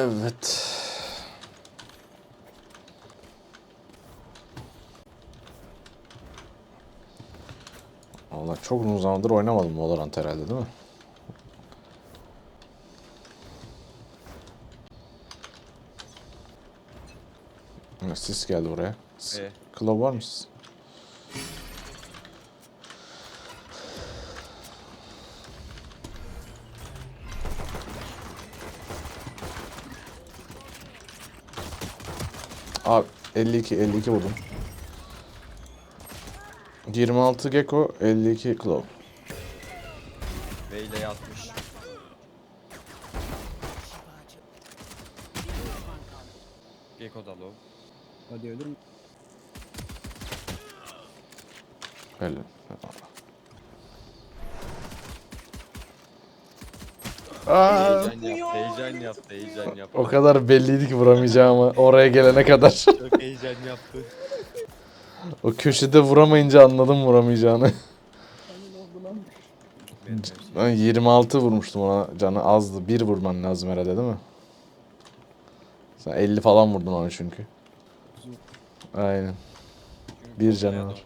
Evet. Valla çok uzun zamandır oynamadım Valorant herhalde değil mi? Sis geldi oraya. S- E. Claw var mı Abi 52 52 vurdum. 26 Gecko, 52 Claw. İle yatmış. Gecko da low. Hadi ölür mü? Öyle. Aa, Heyecan yaptı, heyecan yaptı, heyecan yaptı. o kadar belliydi ki vuramayacağımı oraya gelene kadar. Çok heyecan yaptı. o köşede vuramayınca anladım vuramayacağını. Benim hepsi. Ben 26 vurmuştum ona canı azdı. Bir vurman lazım herhalde değil mi? Sen 50 falan vurdun onu çünkü. Aynen. Bir canı var.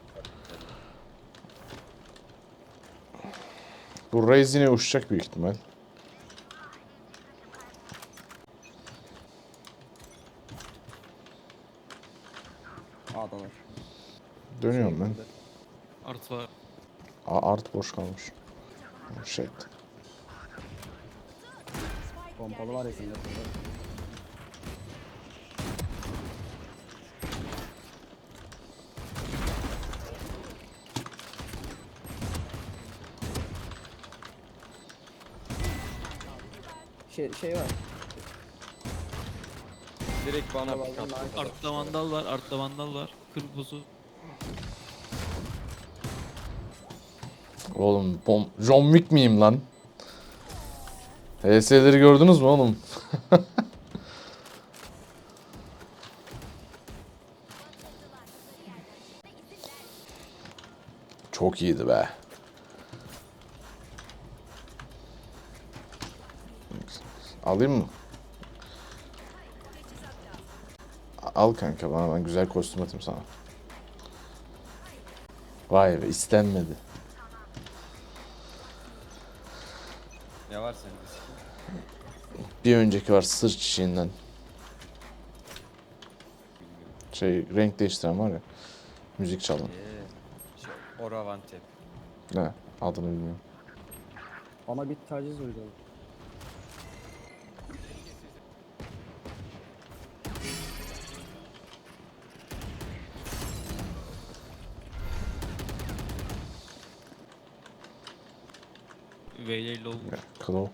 Bu Raze yine uçacak büyük ihtimal. A'dan var. Dönüyorum ben. Art var. Aa, art boş kalmış. Oh, Shit. Pompalı var ya sende. Şey, şey var. Direkt bana pik attı. Artta vandal var. Artta vandal var. Kırmızı. Oğlum bom John Wick miyim lan? HS'leri gördünüz mü oğlum? Çok iyiydi be. Alayım mı? Al kanka bana ben güzel kostüm atayım sana. Vay be istenmedi. Ne var senin Bir önceki var sır çiçeğinden. Şey renk değiştiren var ya. Müzik çalan. Ee, şey. Ne? Adını bilmiyorum. Bana bir taciz uyguladı. Veyle low. Claw.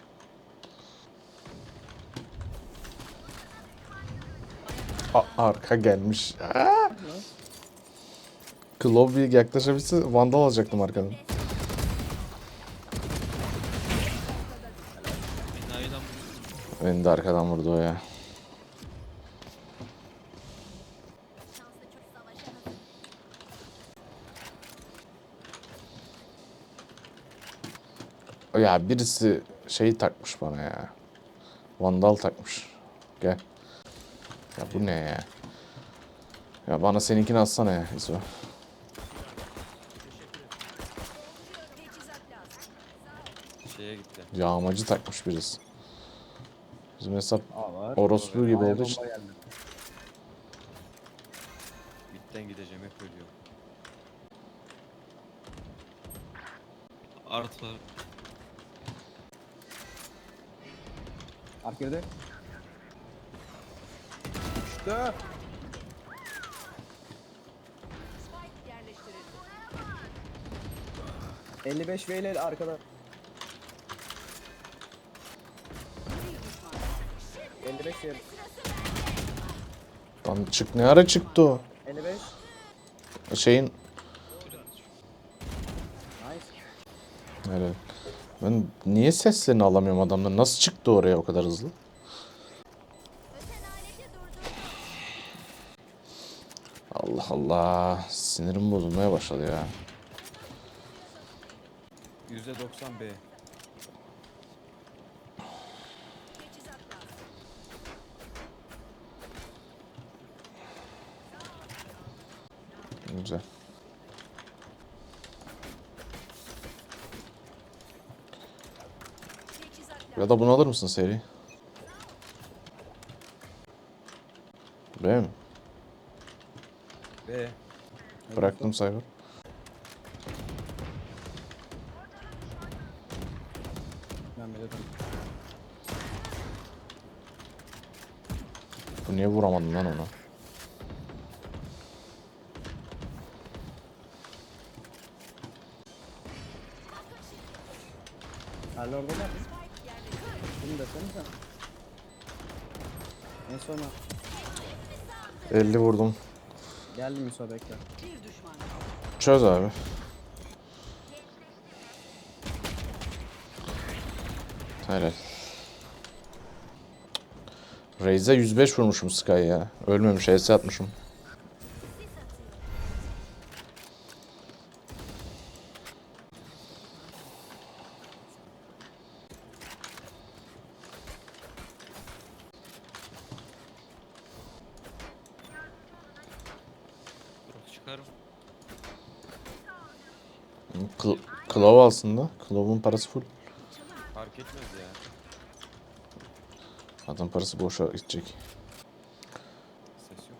A- arka gelmiş. Aa! Claw bir yaklaşabilse vandal alacaktım arkadan. Enayiden Beni de arkadan vurdu o ya. Ya birisi şeyi takmış bana ya. Vandal takmış. Gel. Ya bu ne ya? Ya bana seninkini atsana ya İso. Şeye gitti. Yağmacı takmış birisi. Bizim hesap A var. orospu gibi olduğu için. Bitten gideceğim hep ölüyorum. art Ark girdi. Uçtu. Spike yerleştirildi. 55 V ile arkada. 55 V. Lan çık ne ara çıktı o? 55. Şeyin Niye seslerini alamıyorum adamdan? Nasıl çıktı oraya o kadar hızlı? Allah Allah. Sinirim bozulmaya başladı ya. %90 B. Güzel. Ya da bunu alır mısın seri? B mi? B. Bıraktım Cyber. Ben. Bu niye vuramadın lan ona? Hala orada mı? Bunu desene sen. En sona 50 vurdum. geldim Yusuf bekle. Çöz abi. Helal. Raze'e 105 vurmuşum Sky ya. Ölmemiş, HS atmışım. Dur çıkarım. Kl Klov alsın da. Klov'un parası full. Fark etmez ya. Adam parası boşa gidecek. Ses yok mu?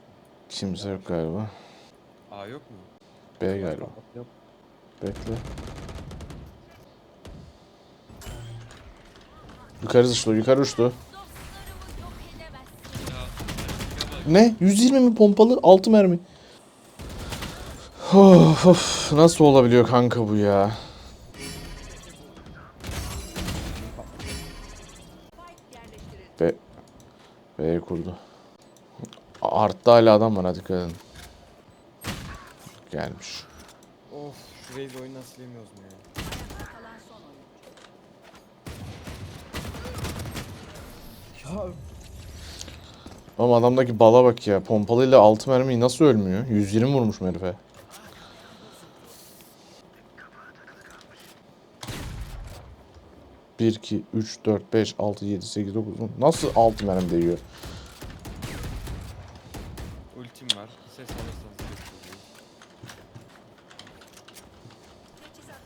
Kimse yok galiba. A yok mu? B galiba. Yok. Bekle. Yukarı uçtu, yukarı uçtu. Ne? 120 mi pompalı? 6 mermi. Of, of. Nasıl olabiliyor kanka bu ya? B B'ye kurdu. Art'ta hala adam var hadi dikkat edin. Gelmiş. Of şu Raze oyundan silemiyoruz mu ya? Ya Ama adamdaki bala bak ya. Pompalıyla 6 mermiyi nasıl ölmüyor? 120 vurmuş herife. Bir, iki, üç, dört, beş, altı, yedi, sekiz, dokuz, on. Nasıl altı mermi değiyor? Ultim var. Ses alırsanız göstereyim. Teçhizat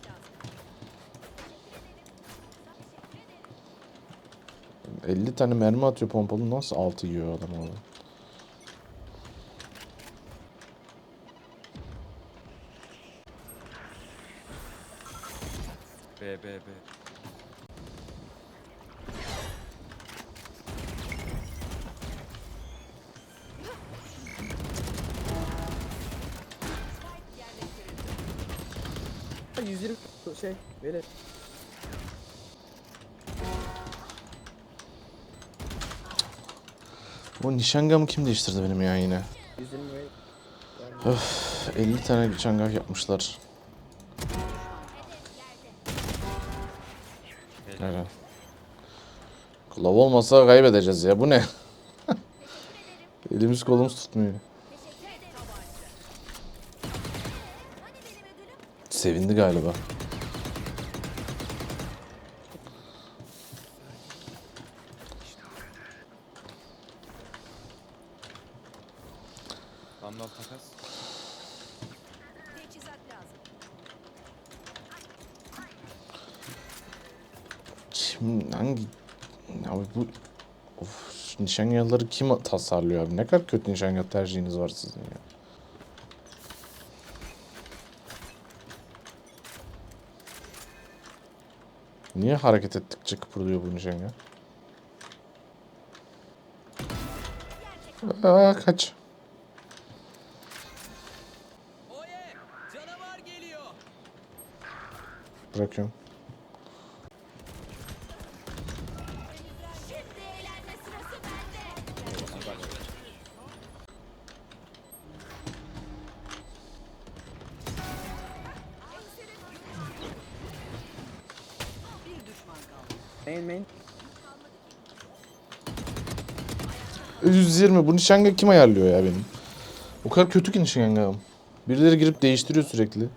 lazım. 50 tane mermi atıyor pompalı. Nasıl altı yiyor adam orada? B B B. şey böyle. Bu nişangamı kim değiştirdi benim ya yine? 120 ve 50 tane nişangah yapmışlar. Evet. Klav olmasa kaybedeceğiz ya. Bu ne? Elimiz kolumuz tutmuyor. Sevindi galiba. Vandal takas. Kim hangi abi bu of nişangahları kim tasarlıyor abi? Ne kadar kötü nişangah tercihiniz var sizin ya. Niye hareket ettikçe kıpırdıyor bu nişangah? Aa, kaç. Bırakıyorum. Main main. 120 bu nişangah kim ayarlıyor ya benim? O kadar kötü ki nişangahım. Birileri girip değiştiriyor sürekli.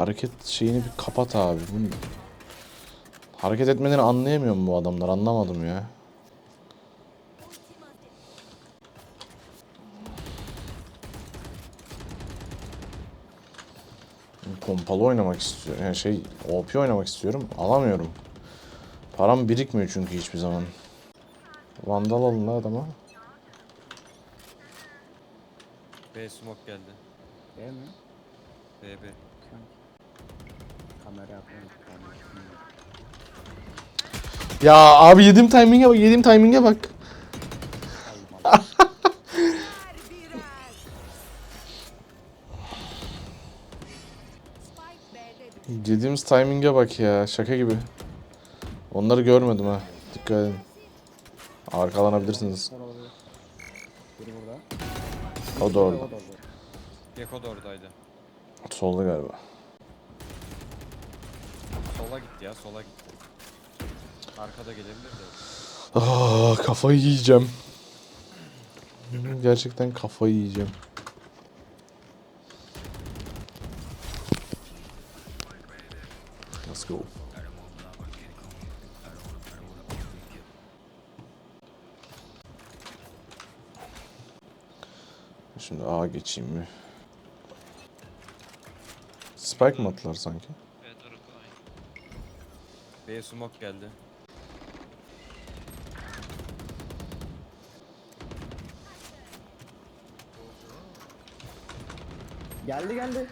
Hareket şeyini bir kapat abi. Bunu... Hareket etmeden anlayamıyorum bu adamlar. Anlamadım ya. Pompalı oynamak istiyorum. Yani şey OP oynamak istiyorum. Alamıyorum. Param birikmiyor çünkü hiçbir zaman. Vandal alın la adama. B smoke geldi. B mi? B B. Kamera yapmayı Ya abi yediğim timing'e bak, yediğim timing'e bak. Yediğimiz timing'e bak ya, şaka gibi. Onları görmedim ha. Dikkat edin. Arkalanabilirsiniz. O da orada. Gecko da oradaydı. Solda galiba. Sola gitti ya sola gitti. Arkada gelebilir de. Ah, kafayı yiyeceğim. Gerçekten kafayı yiyeceğim. Let's go. Şimdi A geçeyim mi? Spike mı attılar sanki? B tarafı aynı. B smoke geldi. Geldi geldi.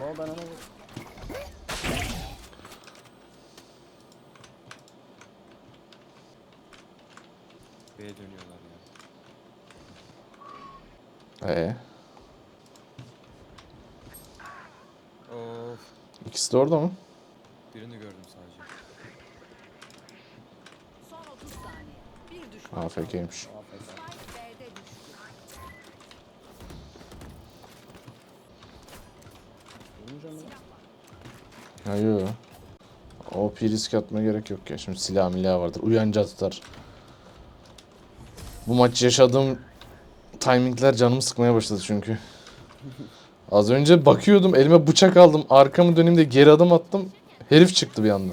Baba ben ona vur. B dönüyorlar ya. Ee, Of. İkisi de orada mı? Birini gördüm sadece. Son 30 saniye. Bir düşman. AFK'ymiş. AFK. Spike B'de düştü. Vurunca mı? Ya yo. O risk atmaya gerek yok ya. Şimdi silah milah vardır. Uyanca tutar. Bu maç yaşadığım timingler canımı sıkmaya başladı çünkü. Az önce bakıyordum elime bıçak aldım. Arkamı döneyim de geri adım attım. Herif çıktı bir anda.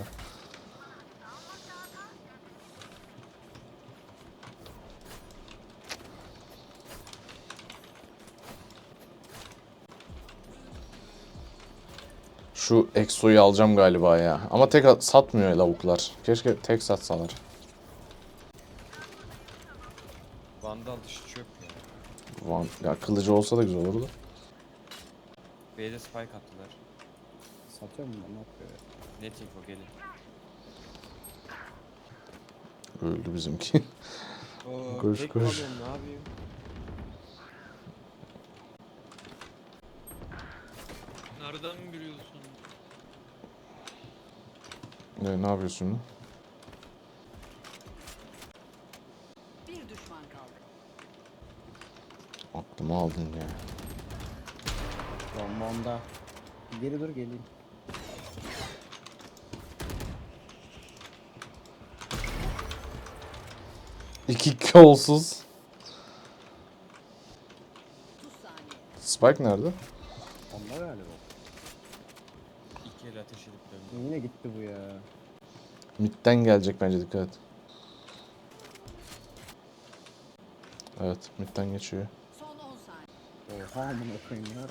Şu Exo'yu alacağım galiba ya. Ama tek at- satmıyor lavuklar. Keşke tek satsalar. Vandal dışı çöp ya. Van, ya kılıcı olsa da güzel olurdu. B'de spike attılar. Satıyor mu? Ne yapıyor? ya? Net info gelin. Öldü bizimki. Oo, Koş, tek koş. kalıyorum, ne yapayım? Nereden mi biliyorsun? ne, ne yapıyorsun? Bir düşman kaldı. Aklımı aldın ya. Bomba onda. Geri dur geleyim. İki kolsuz. 30 saniye. Spike nerede? Onda galiba. İki el ateş edip döndüm. Yine gitti bu ya. Mid'den gelecek bence dikkat et. Evet mid'den geçiyor. Son 10 saniye. Oha amına koyayım ya.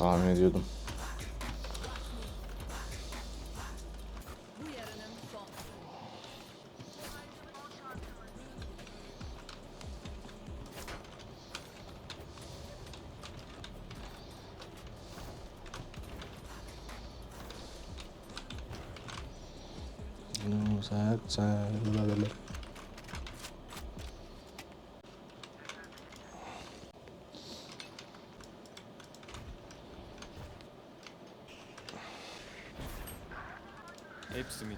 Tahmin ediyordum. Bu yarının son. Güzel, güzel. Hepsi mid.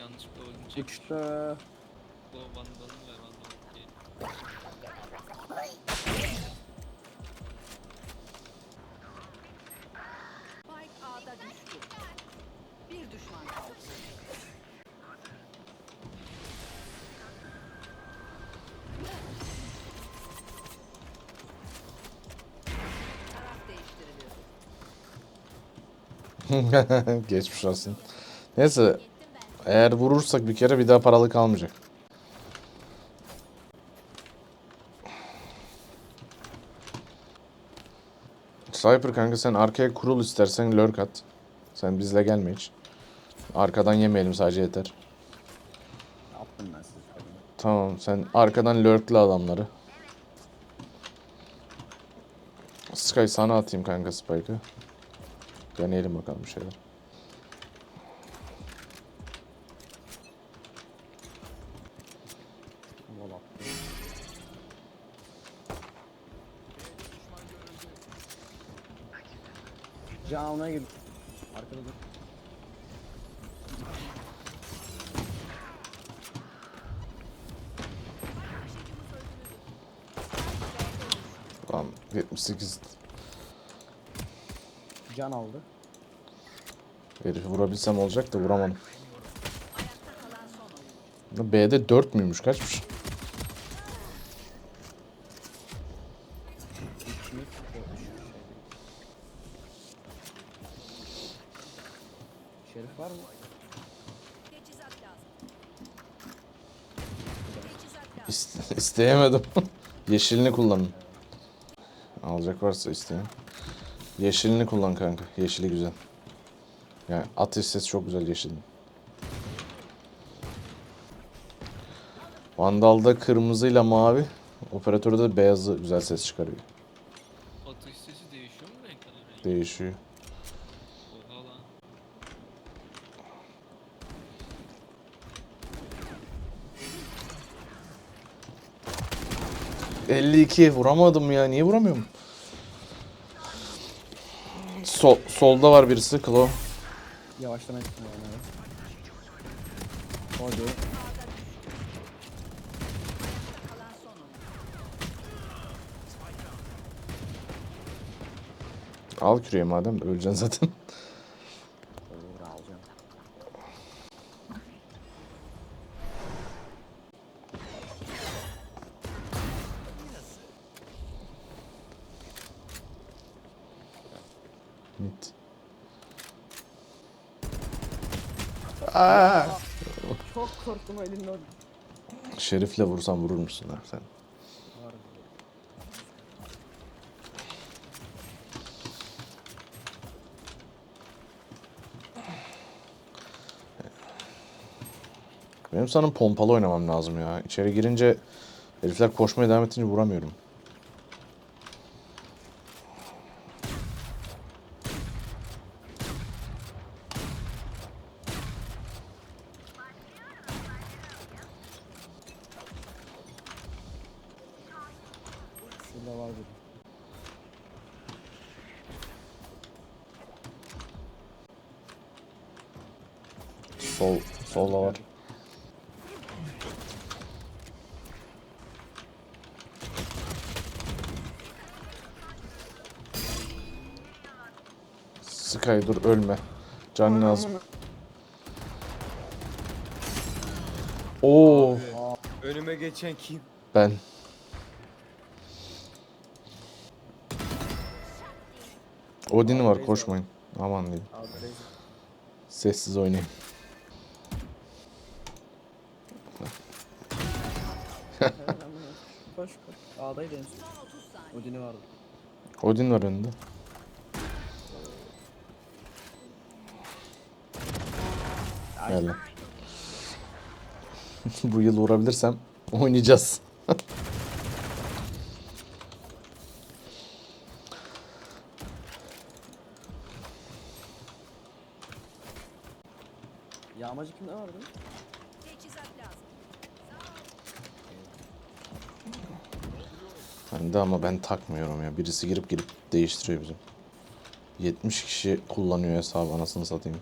Yanlışlıkla değiştiriliyor. Geçmiş olsun. Neyse Eğer vurursak bir kere bir daha paralı kalmayacak. Sniper kanka sen arkaya kurul istersen lurk at. Sen bizle gelme hiç. Arkadan yemeyelim sadece yeter. Ben. Tamam sen arkadan lurkle adamları. Sky sana atayım kanka Spike'ı. Deneyelim bakalım bir şeyler. Can'a gir. Arkada dur. Lan 78 Can aldı. herifi vurabilsem olacak da vuramadım. B'de 4 müymüş kaçmış? İki, dört, üç, şey. Şerif var mı? Teçhizat lazım. Teçhizat lazım. İste- isteyemedim. Yeşilini kullanın. Alacak varsa isteyin. Yeşilini kullan kanka. Yeşili güzel. Yani atış sesi çok güzel yeşilin. Vandal'da kırmızıyla mavi. Operatörde de beyazı güzel ses çıkarıyor. Atış sesi değişiyor mu renkten renk? Değişiyor. Oha lan. ...52 vuramadım ya. Niye vuramıyorum? Sol, solda var birisi. Klo. Yavaşlamaya gittim. Hadi. Kalan son oyun. Al küreği madem. Öleceksin zaten. Çok korktum elinde Şerif'le vursan vurur musun lan sen? Benim sanırım pompalı oynamam lazım ya. İçeri girince herifler koşmaya devam ettince vuramıyorum. Şurada var biri. Sol, solda var. Sky dur ölme. Can lazım. Oo Önüme geçen kim? ben. Odin var koşmayın. Aman diyeyim. Sessiz oynayayım. Koş koş. A'daydı en son. Son 30 saniye. Odin'i vardı. Odin var önünde. Gel lan. Bu yıl vurabilirsem oynayacağız. Yağmacı kimde vardı? Bende ama ben takmıyorum ya. Birisi girip girip değiştiriyor bizim. 70 kişi kullanıyor hesabı anasını satayım.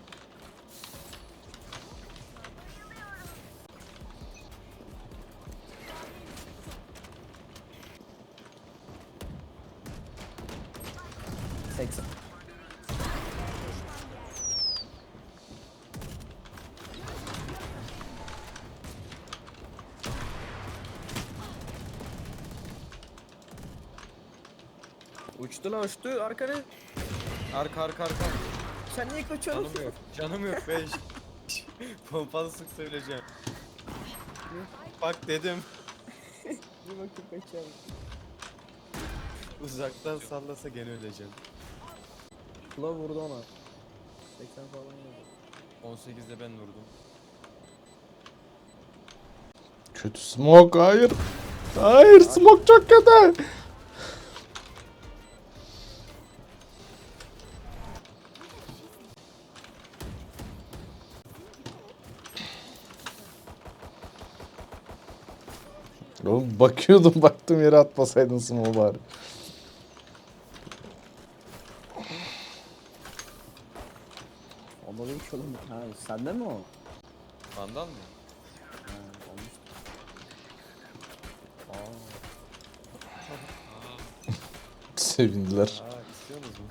Uçtu lan uçtu arkana. Arka arka arka. Sen niye kaçıyorsun? Canım yok. Canım yok. Beş. Pompalı sık söyleyeceğim. Bak dedim. Bir bakayım kaçalım. Uzaktan sallasa gene öleceğim. Kula vurdu ona. 80 falan yazdı. 18'de ben vurdum. Kötü smoke hayır. Hayır smoke çok kötü. Oğlum bakıyordum baktım yere atmasaydın smoke bari. Değil ki oğlum. Ha sende mi o? Vandal mı? Ha olmuş. Aa. Sevindiler. Aa istiyorsunuz mu?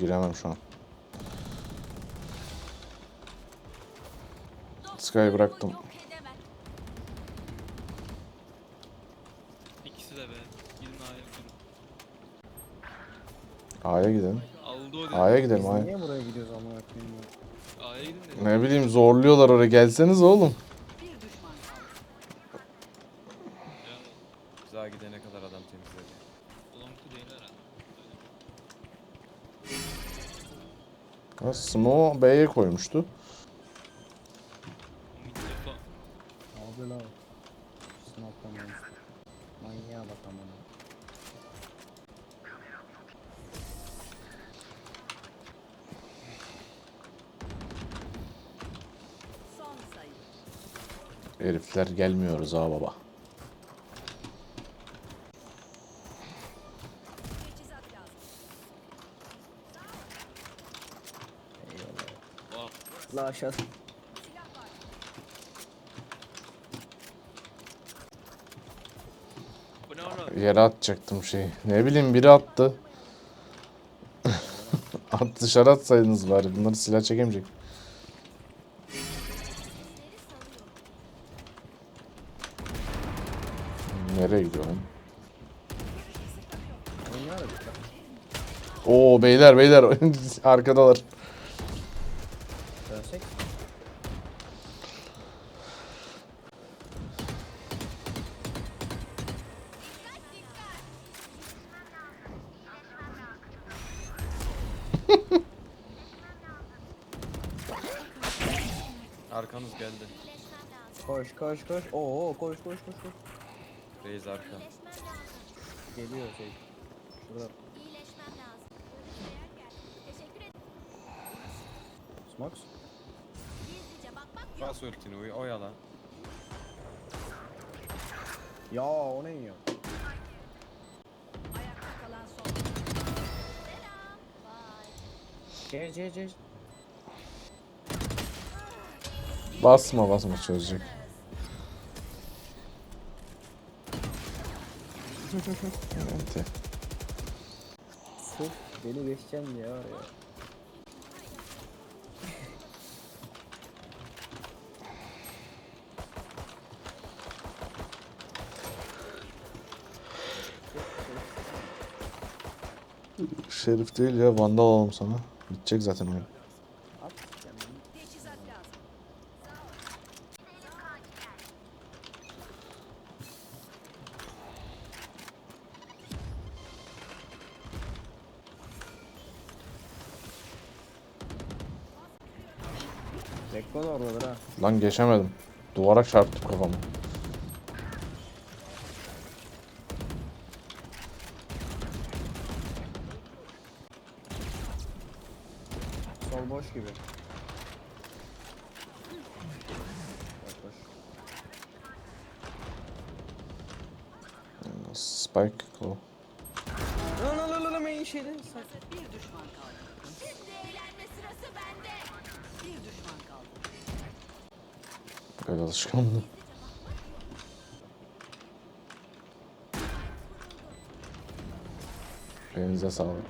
Giremem şu an. Sky'ı bıraktım. İkisi de be. Gidin A'ya durun. A'ya gidelim. Aldı o dedi. A'ya Biz gidelim A'ya. niye buraya gidiyoruz amına koyayım ya? A'ya gidin dedi. Ne bileyim zorluyorlar oraya gelseniz oğlum. B'ye koymuştu. Defa. Abi la. Manyağa bak amına. Herifler gelmiyoruz ha baba. Vah. La aşağı. Yere atacaktım şeyi. Ne bileyim biri attı. At dışarı atsaydınız bari. Bunları silah çekemeyecek. Nereye gidiyor lan? Oyunu aradık lan. Oo beyler beyler arkadalar. Arkanız geldi. Koş koş koş. Oo koş koş koş koş. Reis arka. Geliyor şey. Şurada. İyileşmem lazım. Teşekkür ederim. Smokes. Gizlice bakmak yok. Bas ultini uy oyala. Ya o ne yiyor? Ayakta kalan son. Selam. Bye. C C Basma basma çözecek. Evet. Sırf beni geçeceğim diye var ya. Şerif değil ya vandal alalım sana. Bitecek zaten oyun. Lan geçemedim. Duvara çarptım kafamı. Sol boş gibi. Spike. O. Lan lan lan lan main şeyde. Bir düşman kaldı. Böyle alışkanlığı. Elinize sağlık.